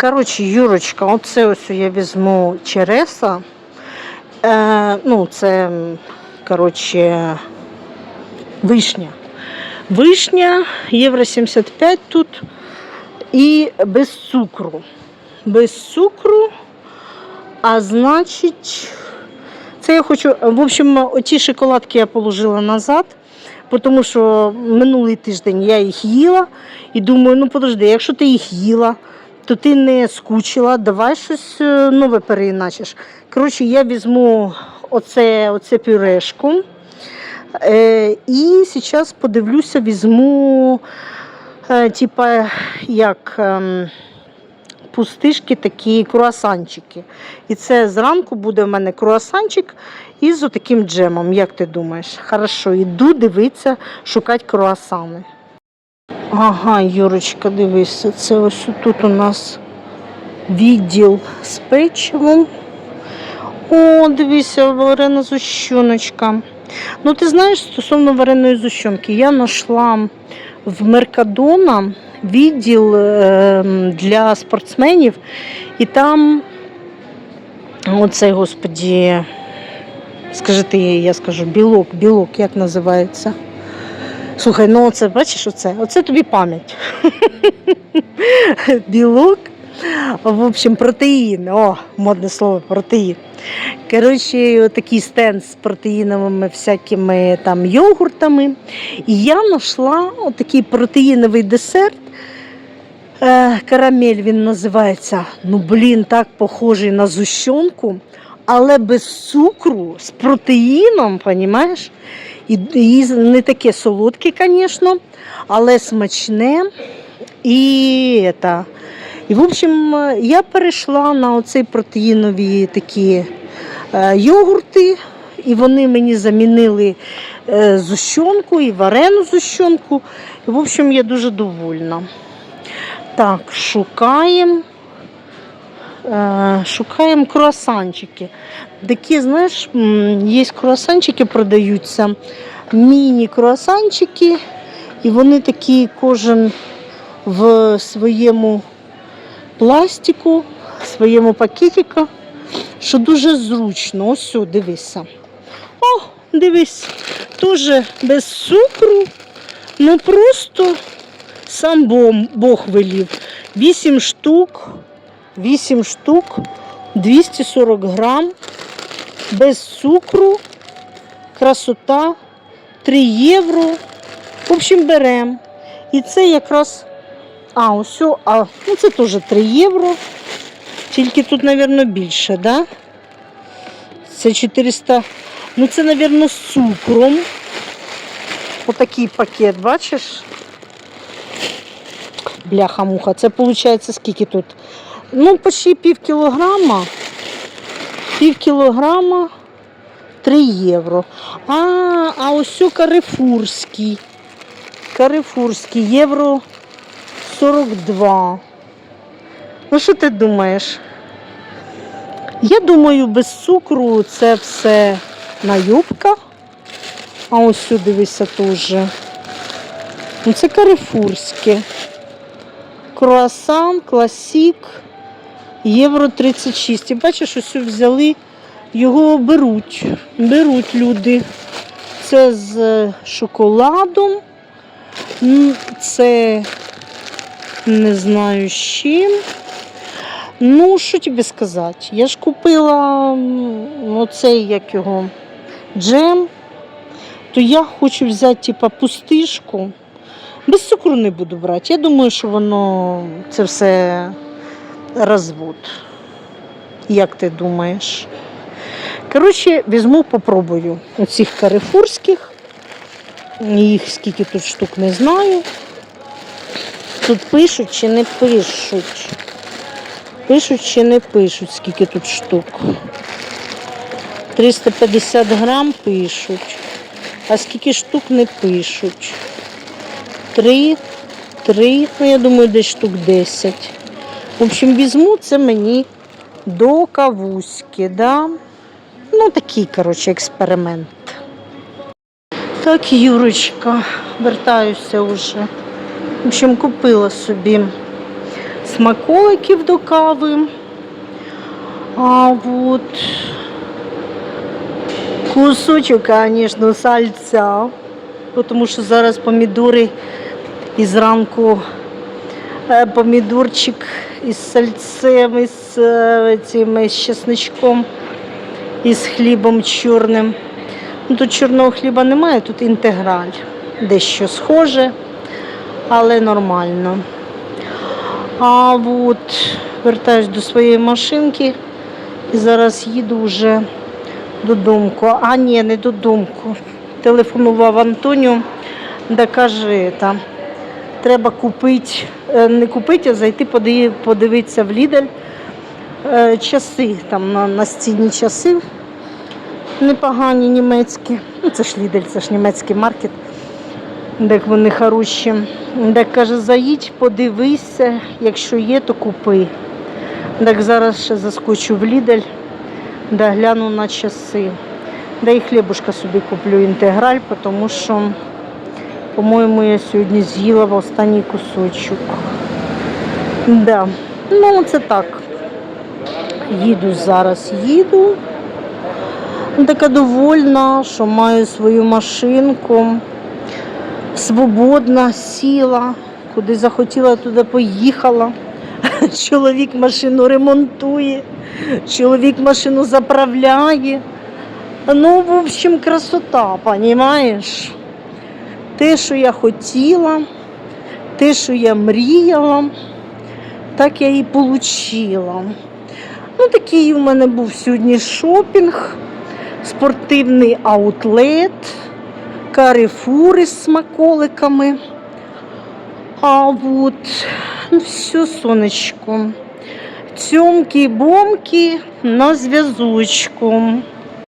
Коротше, Юрочка, оце ось я візьму череса. Е, ну, це, коротше, вишня. Вишня, євро 75 тут. І без цукру. Без цукру. А значить, це я хочу. В общем, оті шоколадки я положила назад, тому що минулий тиждень я їх їла і думаю, ну подожди, якщо ти їх їла, то ти не скучила, давай щось е, нове переіначиш. Коротше, я візьму оце, оце пюрешку. Е, і зараз подивлюся, візьму, е, типа, як ем, пустишки, такі круасанчики. І це зранку буде в мене круасанчик із отаким джемом. Як ти думаєш? Хорошо, іду дивитися, шукати круасани. Ага, Юрочка, дивись, це ось тут у нас відділ з печивом. О, дивися, варена зущоночка. Ну, ти знаєш, стосовно вареної зущенки, я знайшла в Меркадона відділ е, для спортсменів, і там оцей, господі, скажи ти, я скажу, білок, білок, як називається? Слухай, ну оце, бачиш, оце, оце тобі пам'ять. Білок. В общем, протеїн. О, модне слово протеїн. Коротше, такий стенд з протеїновими всякими там йогуртами. І я знайшла такий протеїновий десерт. Е, карамель він називається. Ну, блін, так похожий на зущенку, але без цукру, з протеїном, розумієш? І, і не таке солодке, звісно, але смачне. І, это, і в общем, я перейшла на оцей протеїнові такі е, йогурти, і вони мені замінили е, зущенку і варену зущенку. І, в общем, я дуже довольна. Так, шукаємо. Е, Шукаємо круасанчики. Такі, знаєш, є круасанчики, продаються, міні-круасанчики, і вони такі кожен в своєму пластику, своєму пакетику, що дуже зручно. Ось, дивися. О, дивись, теж без цукру, ну просто сам Бог велів. 8 штук, 8 штук, 240 грам, без цукру, красота, 3 євро. В общем, беремо. І це якраз, а, ось, а, ну це теж 3 євро. Тільки тут, мабуть, більше, да? Це 400, ну це, мабуть, з цукром. Отакий пакет, бачиш? Бляха-муха. Це виходить скільки тут? Ну, почти пів кілограма. Пів кілограма 3 євро. А, а ось карифурський. Карифурський євро 42. Ну, що ти думаєш? Я думаю, без цукру це все найобка. А ось сюди дивися теж. Ну, це карифурське. Круасан, класік, євро 36. І бачиш, ось взяли, його беруть. Беруть люди. Це з е, шоколадом. Це не знаю з чим. Ну, що тобі сказати? Я ж купила оцей, як його, джем, то я хочу взяти, типа, пустишку. Без цукру не буду брати. Я думаю, що воно це все розвод. Як ти думаєш? Коротше, візьму, попробую оцих карифурських. Їх скільки тут штук не знаю. Тут пишуть чи не пишуть. Пишуть чи не пишуть, скільки тут штук. 350 грам пишуть, а скільки штук не пишуть. Три, три, ну я думаю, десь штук 10. В общем, візьму це мені до кавузьки, да? Ну, такий, коротше, експеримент. Так, Юрочка, вертаюся вже. В общем, купила собі смаколиків до кави. А от кусочок, звісно, сальця, тому що зараз помідори і зранку помідорчик із сальцем, із е, цим із чесничком, із хлібом чорним. Ну, тут чорного хліба немає, тут інтеграль. Дещо схоже, але нормально. А от вертаюсь до своєї машинки і зараз їду вже додому. А ні, не додому. Телефонував Антонію, да каже, там, треба купити, е, не купити, а зайти подивитися в Лідель часи, там на настінні часи непогані німецькі. Ну, це ж Лідель, це ж німецький маркет. Так вони хороші. Так каже, заїдь, подивися, якщо є, то купи. Так зараз ще заскочу в Лідель, да гляну на часи. Да і хлібушка собі куплю інтеграль, тому що, по-моєму, я сьогодні з'їла в останній кусочок. Да. Ну, це так. Їду зараз, їду. Така довольна, що маю свою машинку. Свободна, сіла, куди захотіла, туди поїхала. Чоловік машину ремонтує, чоловік машину заправляє. Ну, в общем, красота, понімаєш? Те, що я хотіла, те, що я мріяла, так я і отримала. Ну, такий у мене був сьогодні шопінг, спортивний аутлет, карифури з смаколиками. А от, ну все, сонечко. Цьомки-бомки на зв'язочку.